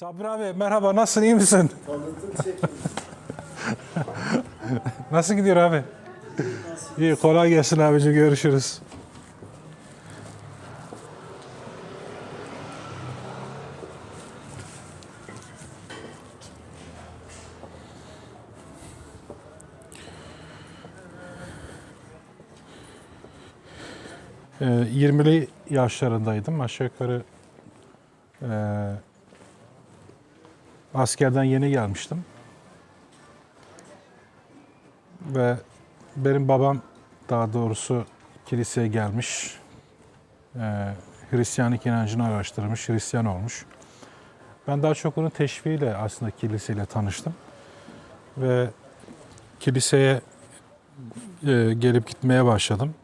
Sabri abi merhaba nasılsın iyi misin? Nasıl gidiyor abi? İyi kolay gelsin abici görüşürüz. Ee, 20'li yaşlarındaydım. Aşağı yukarı ee, askerden yeni gelmiştim. Ve benim babam daha doğrusu kiliseye gelmiş. Ee, Hristiyanlık inancını araştırmış, Hristiyan olmuş. Ben daha çok onun teşviğiyle aslında kiliseyle tanıştım. Ve kiliseye e, gelip gitmeye başladım.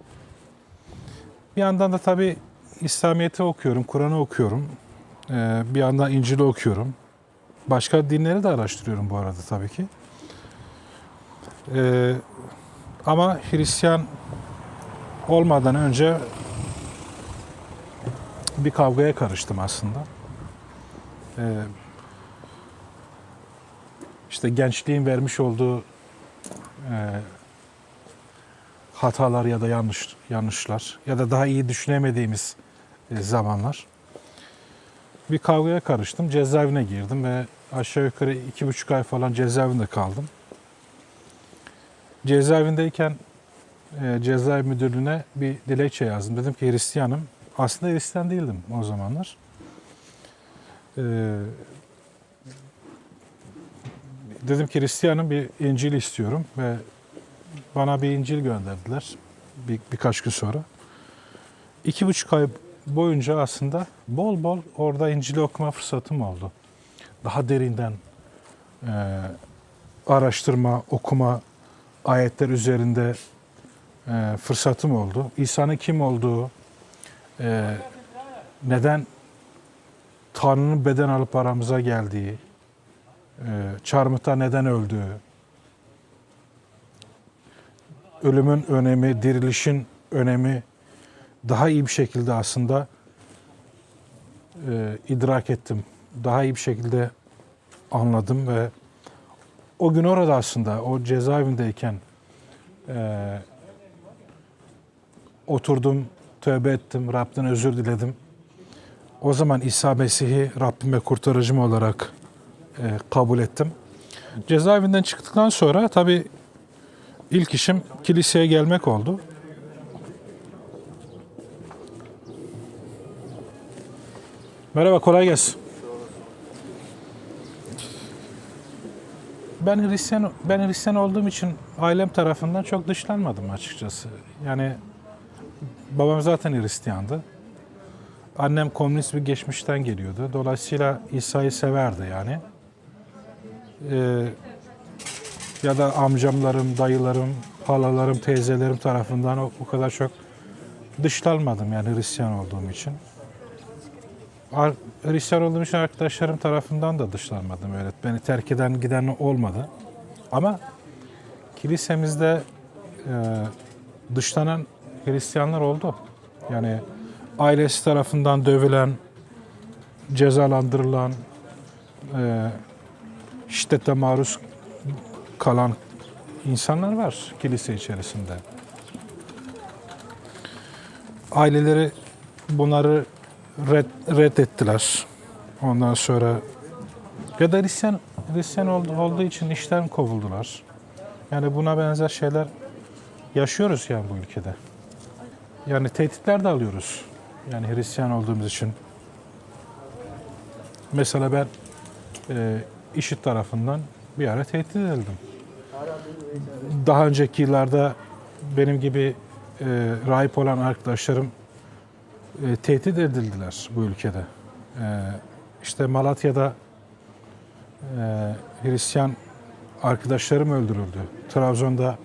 Bir yandan da tabii İslamiyet'i okuyorum, Kur'an'ı okuyorum. Ee, bir yandan İncil'i okuyorum. Başka dinleri de araştırıyorum bu arada tabii ki. Ee, ama Hristiyan olmadan önce bir kavgaya karıştım aslında. Ee, işte gençliğin vermiş olduğu e, hatalar ya da yanlış yanlışlar ya da daha iyi düşünemediğimiz e, zamanlar. Bir kavgaya karıştım. Cezaevine girdim ve aşağı yukarı iki buçuk ay falan cezaevinde kaldım. Cezaevindeyken e, cezaevi müdürlüğüne bir dilekçe yazdım. Dedim ki Hristiyanım. Aslında Hristiyan değildim o zamanlar. E, dedim ki Hristiyanım bir İncil istiyorum ve bana bir İncil gönderdiler bir, birkaç gün sonra. İki buçuk ay boyunca aslında bol bol orada İncil'i okuma fırsatım oldu. Daha derinden e, araştırma, okuma, ayetler üzerinde e, fırsatım oldu. İsa'nın kim olduğu, e, neden Tanrı'nın beden alıp aramıza geldiği, e, çarmıhta neden öldüğü, ölümün önemi, dirilişin önemi daha iyi bir şekilde aslında e, idrak ettim. Daha iyi bir şekilde anladım ve o gün orada aslında o cezaevindeyken e, oturdum, tövbe ettim, Rab'den özür diledim. O zaman İsa Mesih'i Rabbim ve kurtarıcım olarak e, kabul ettim. Cezaevinden çıktıktan sonra tabii ilk işim kiliseye gelmek oldu. Merhaba, kolay gelsin. Ben Hristiyan ben Hristiyan olduğum için ailem tarafından çok dışlanmadım açıkçası. Yani babam zaten Hristiyandı. Annem komünist bir geçmişten geliyordu. Dolayısıyla İsa'yı severdi yani. Ee, ya da amcamlarım, dayılarım, halalarım, teyzelerim tarafından o, o kadar çok dışlanmadım yani Hristiyan olduğum için. Hristiyan olduğum için arkadaşlarım tarafından da dışlanmadım öyle. Beni terk eden giden olmadı. Ama kilisemizde e, dışlanan Hristiyanlar oldu. Yani ailesi tarafından dövülen, cezalandırılan, e, şiddete maruz kalan insanlar var kilise içerisinde. Aileleri bunları red, reddettiler. Ondan sonra ya da Hristiyan, Hristiyan oldu, olduğu için işten kovuldular. Yani buna benzer şeyler yaşıyoruz yani bu ülkede. Yani tehditler de alıyoruz. Yani Hristiyan olduğumuz için. Mesela ben e, IŞİD tarafından bir ara tehdit edildim. Daha önceki yıllarda benim gibi e, rahip olan arkadaşlarım e, tehdit edildiler bu ülkede. E, işte Malatya'da e, Hristiyan arkadaşlarım öldürüldü. Trabzon'da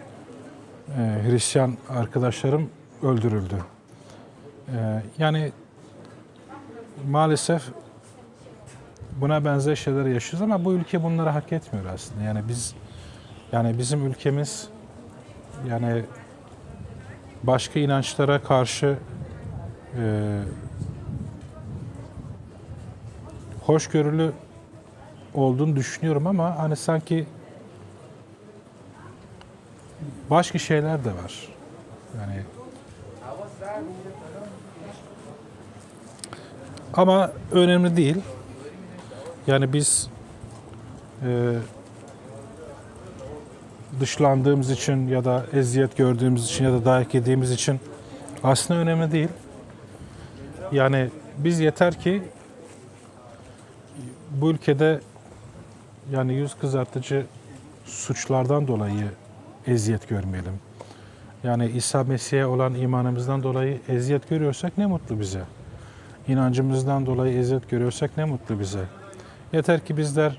e, Hristiyan arkadaşlarım öldürüldü. E, yani maalesef buna benzer şeyler yaşıyoruz ama bu ülke bunları hak etmiyor aslında. Yani biz yani bizim ülkemiz yani başka inançlara karşı e, hoşgörülü olduğunu düşünüyorum ama hani sanki başka şeyler de var. Yani ama önemli değil. Yani biz e, dışlandığımız için ya da eziyet gördüğümüz için ya da dayak yediğimiz için aslında önemli değil. Yani biz yeter ki bu ülkede yani yüz kızartıcı suçlardan dolayı eziyet görmeyelim. Yani İsa Mesih'e olan imanımızdan dolayı eziyet görüyorsak ne mutlu bize. İnancımızdan dolayı eziyet görüyorsak ne mutlu bize. Yeter ki bizler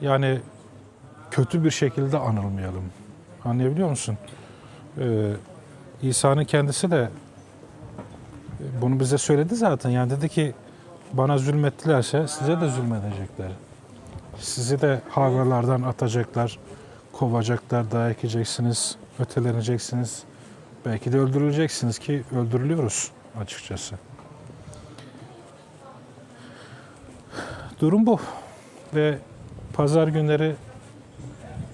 yani kötü bir şekilde anılmayalım. Anlayabiliyor musun? Ee, İsa'nın kendisi de bunu bize söyledi zaten. Yani dedi ki bana zulmettilerse size de zulmedecekler. Sizi de havralardan atacaklar, kovacaklar, dayak yiyeceksiniz, öteleneceksiniz. Belki de öldürüleceksiniz ki öldürülüyoruz açıkçası. Durum bu. Ve pazar günleri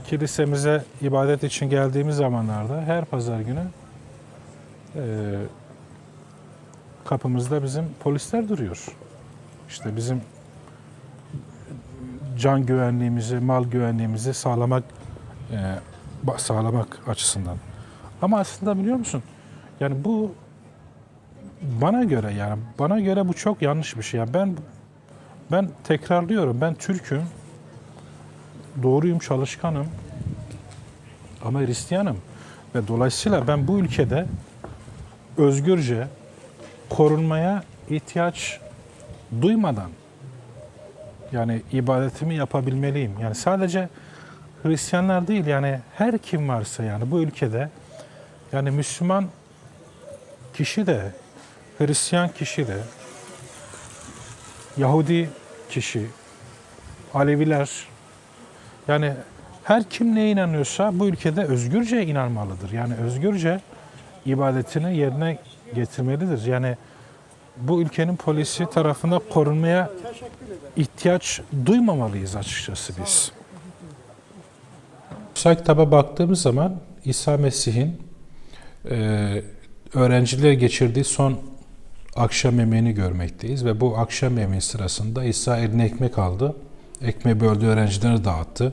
kilisemize ibadet için geldiğimiz zamanlarda her pazar günü kapımızda bizim polisler duruyor. İşte bizim can güvenliğimizi, mal güvenliğimizi sağlamak e, sağlamak açısından. Ama aslında biliyor musun? Yani bu bana göre yani bana göre bu çok yanlış bir şey. Yani ben ben tekrarlıyorum. Ben Türk'üm. Doğruyum, çalışkanım. Ama Hristiyanım. Ve dolayısıyla ben bu ülkede özgürce korunmaya ihtiyaç duymadan yani ibadetimi yapabilmeliyim. Yani sadece Hristiyanlar değil yani her kim varsa yani bu ülkede yani Müslüman kişi de Hristiyan kişi de Yahudi kişi Aleviler yani her kim neye inanıyorsa bu ülkede özgürce inanmalıdır. Yani özgürce ibadetini yerine getirmelidir. Yani bu ülkenin polisi tarafından korunmaya ihtiyaç duymamalıyız açıkçası biz. Kutsal kitaba baktığımız zaman İsa Mesih'in e, öğrenciler geçirdiği son akşam yemeğini görmekteyiz ve bu akşam yemeği sırasında İsa eline ekmek aldı. Ekmeği böldü öğrencilere dağıttı.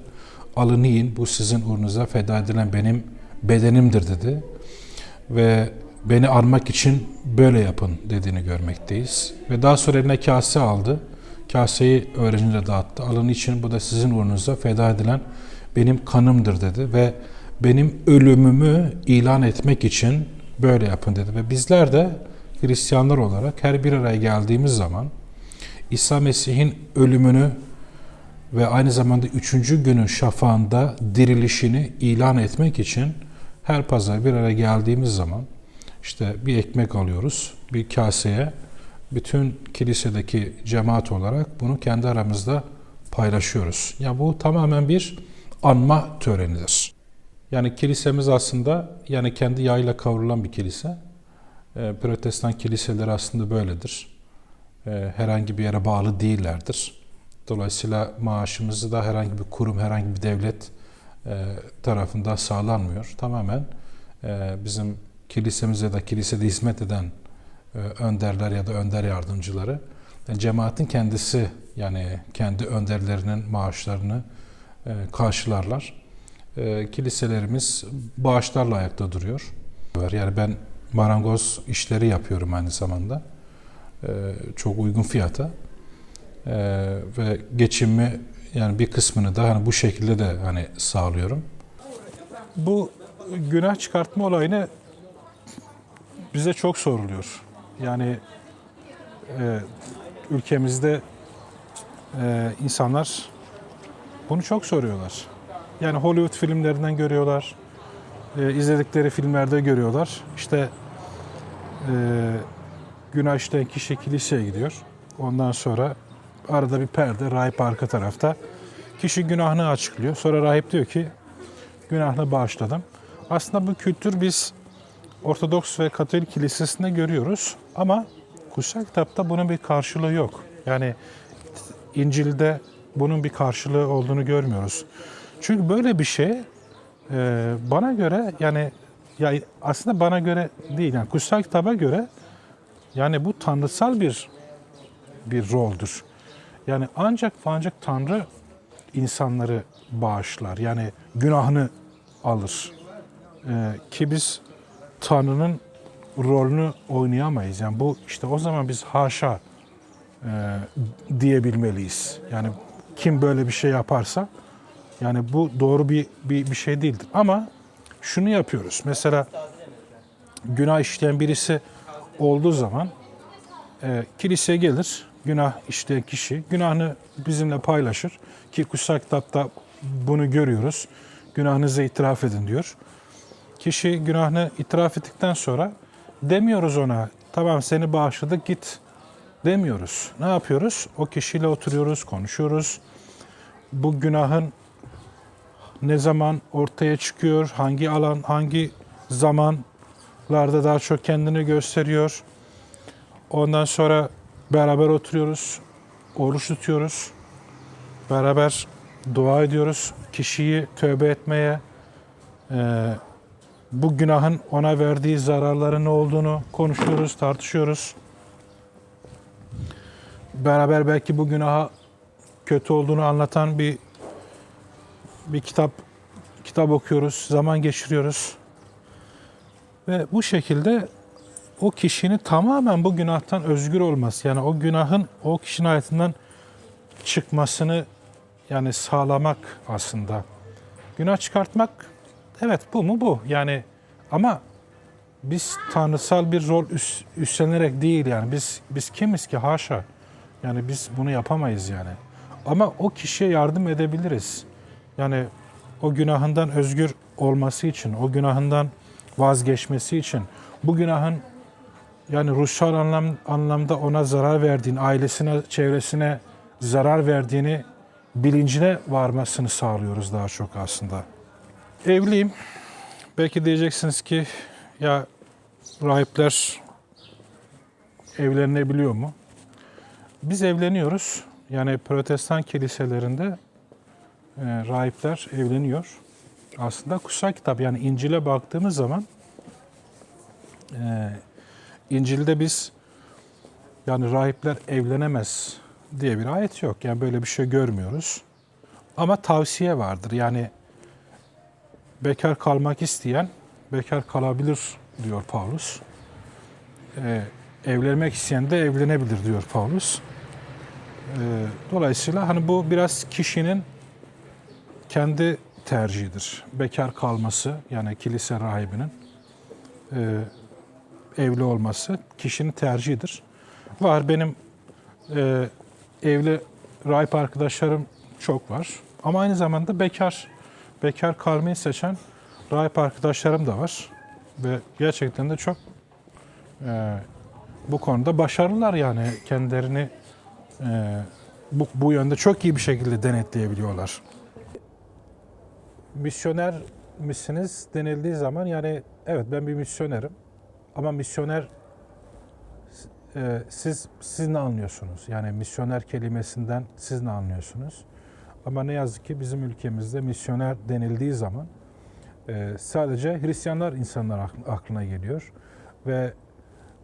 Alın yiyin bu sizin uğrunuza feda edilen benim bedenimdir dedi. Ve beni armak için böyle yapın dediğini görmekteyiz. Ve daha sonra eline kase aldı. Kaseyi öğrencilere dağıttı. Alın için bu da sizin uğrunuza feda edilen benim kanımdır dedi. Ve benim ölümümü ilan etmek için böyle yapın dedi. Ve bizler de Hristiyanlar olarak her bir araya geldiğimiz zaman İsa Mesih'in ölümünü ve aynı zamanda üçüncü günün şafağında dirilişini ilan etmek için her pazar bir araya geldiğimiz zaman işte bir ekmek alıyoruz bir kaseye bütün kilisedeki cemaat olarak bunu kendi aramızda paylaşıyoruz. Ya bu tamamen bir anma törenidir. Yani kilisemiz aslında yani kendi yağıyla kavrulan bir kilise. E, protestan kiliseleri aslında böyledir. E, herhangi bir yere bağlı değillerdir. Dolayısıyla maaşımızı da herhangi bir kurum, herhangi bir devlet e, tarafından sağlanmıyor. Tamamen e, bizim kilisemize da kilisede hizmet eden e, önderler ya da önder yardımcıları yani cemaatin kendisi yani kendi önderlerinin maaşlarını e, karşılarlar. E, kiliselerimiz bağışlarla ayakta duruyor. Yani ben marangoz işleri yapıyorum aynı zamanda. E, çok uygun fiyata. E, ve geçimimi yani bir kısmını da hani bu şekilde de hani sağlıyorum. Bu günah çıkartma olayını bize çok soruluyor. Yani e, ülkemizde e, insanlar bunu çok soruyorlar. Yani Hollywood filmlerinden görüyorlar, e, izledikleri filmlerde görüyorlar. İşte e, günah işleyen kişi gidiyor. Ondan sonra arada bir perde, rahip arka tarafta. Kişi günahını açıklıyor. Sonra rahip diyor ki günahını bağışladım. Aslında bu kültür biz Ortodoks ve Katolik kilisesinde görüyoruz ama kutsal kitapta bunun bir karşılığı yok. Yani İncil'de bunun bir karşılığı olduğunu görmüyoruz. Çünkü böyle bir şey e, bana göre yani ya aslında bana göre değil yani kutsal kitaba göre yani bu tanrısal bir bir roldür. Yani ancak ancak Tanrı insanları bağışlar. Yani günahını alır. Ee, ki biz Tanrı'nın rolünü oynayamayız. Yani bu işte o zaman biz haşa e, diyebilmeliyiz. Yani kim böyle bir şey yaparsa yani bu doğru bir, bir, bir şey değildir. Ama şunu yapıyoruz. Mesela günah işleyen birisi olduğu zaman e, kiliseye gelir, günah işleyen kişi günahını bizimle paylaşır ki kutsal kitapta bunu görüyoruz. Günahınızı itiraf edin diyor. Kişi günahını itiraf ettikten sonra demiyoruz ona tamam seni bağışladık git demiyoruz. Ne yapıyoruz? O kişiyle oturuyoruz, konuşuyoruz. Bu günahın ne zaman ortaya çıkıyor, hangi alan, hangi zamanlarda daha çok kendini gösteriyor. Ondan sonra beraber oturuyoruz, oruç tutuyoruz. Beraber dua ediyoruz. Kişiyi tövbe etmeye, e, bu günahın ona verdiği zararların ne olduğunu konuşuyoruz, tartışıyoruz. Beraber belki bu günaha kötü olduğunu anlatan bir bir kitap kitap okuyoruz, zaman geçiriyoruz. Ve bu şekilde o kişinin tamamen bu günahtan özgür olması yani o günahın o kişinin hayatından çıkmasını yani sağlamak aslında. Günah çıkartmak evet bu mu bu yani ama biz tanrısal bir rol üst, üstlenerek değil yani biz biz kimiz ki haşa yani biz bunu yapamayız yani. Ama o kişiye yardım edebiliriz. Yani o günahından özgür olması için, o günahından vazgeçmesi için, bu günahın yani ruhsal anlam, anlamda ona zarar verdiğini, ailesine, çevresine zarar verdiğini bilincine varmasını sağlıyoruz daha çok aslında. Evliyim. Belki diyeceksiniz ki ya rahipler evlenebiliyor mu? Biz evleniyoruz. Yani protestan kiliselerinde e, rahipler evleniyor. Aslında kutsal kitap yani İncil'e baktığımız zaman e, İncil'de biz yani rahipler evlenemez diye bir ayet yok. Yani böyle bir şey görmüyoruz. Ama tavsiye vardır. Yani bekar kalmak isteyen bekar kalabilir diyor Paulus. Ee, evlenmek isteyen de evlenebilir diyor Paulus. Ee, dolayısıyla hani bu biraz kişinin kendi tercihidir. Bekar kalması yani kilise rahibinin e, evli olması kişinin tercihidir. Var benim e, evli rahip arkadaşlarım çok var. Ama aynı zamanda bekar bekar kalmayı seçen rahip arkadaşlarım da var. Ve gerçekten de çok e, bu konuda başarılılar yani kendilerini e, bu, bu yönde çok iyi bir şekilde denetleyebiliyorlar. Misyoner misiniz denildiği zaman yani evet ben bir misyonerim ama misyoner e, siz siz ne anlıyorsunuz? Yani misyoner kelimesinden siz ne anlıyorsunuz? Ama ne yazık ki bizim ülkemizde misyoner denildiği zaman e, sadece Hristiyanlar insanlar aklına geliyor ve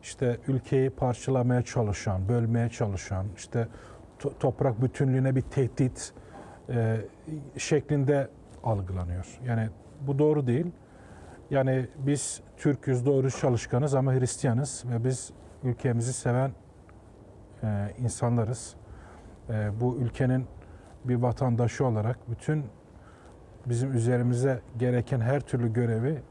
işte ülkeyi parçalamaya çalışan, bölmeye çalışan, işte to- toprak bütünlüğüne bir tehdit e, şeklinde algılanıyor. Yani bu doğru değil. Yani biz Türk'üz, doğru çalışkanız ama Hristiyanız ve biz ülkemizi seven e, insanlarız. Bu ülkenin bir vatandaşı olarak bütün bizim üzerimize gereken her türlü görevi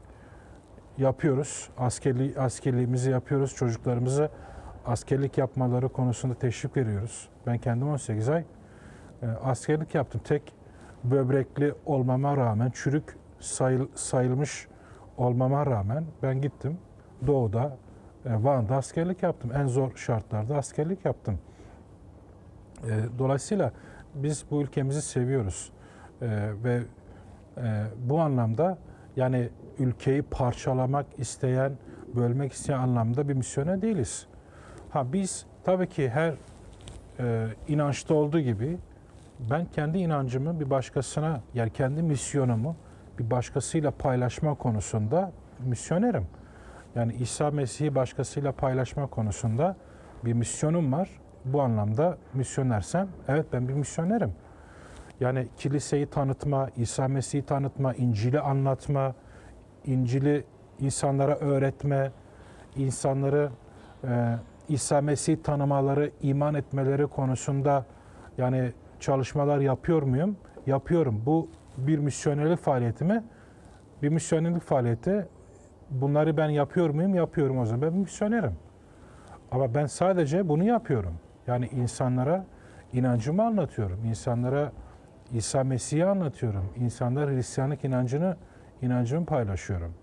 yapıyoruz. Askerli, askerliğimizi yapıyoruz. Çocuklarımızı askerlik yapmaları konusunda teşvik veriyoruz. Ben kendim 18 ay e, askerlik yaptım. Tek böbrekli olmama rağmen, çürük sayıl, sayılmış olmama rağmen ben gittim doğuda, e, Van'da askerlik yaptım. En zor şartlarda askerlik yaptım. E, dolayısıyla biz bu ülkemizi seviyoruz. E, ve e, bu anlamda yani ülkeyi parçalamak isteyen, bölmek isteyen anlamda bir misyoner değiliz. Ha biz tabii ki her e, inançta olduğu gibi ben kendi inancımı bir başkasına yani kendi misyonumu bir başkasıyla paylaşma konusunda misyonerim. Yani İsa Mesih'i başkasıyla paylaşma konusunda bir misyonum var. Bu anlamda misyonersem evet ben bir misyonerim. Yani kiliseyi tanıtma, İsa Mesih'i tanıtma, İncil'i anlatma, İncil'i insanlara öğretme, insanları e, İsa Mesih'i tanımaları, iman etmeleri konusunda yani çalışmalar yapıyor muyum? Yapıyorum. Bu bir misyonerlik faaliyeti mi? Bir misyonerlik faaliyeti. Bunları ben yapıyor muyum? Yapıyorum o zaman. Ben misyonerim. Ama ben sadece bunu yapıyorum. Yani insanlara inancımı anlatıyorum. İnsanlara İsa Mesih'i anlatıyorum. İnsanlar Hristiyanlık inancını inancımı paylaşıyorum.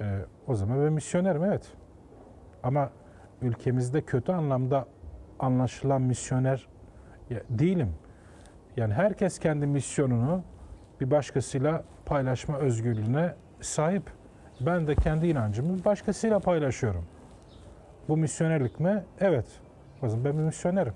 Ee, o zaman ben misyonerim evet. Ama ülkemizde kötü anlamda anlaşılan misyoner değilim. Yani herkes kendi misyonunu bir başkasıyla paylaşma özgürlüğüne sahip. Ben de kendi inancımı başkasıyla paylaşıyorum. Bu misyonerlik mi? Evet. O zaman ben bir misyonerim.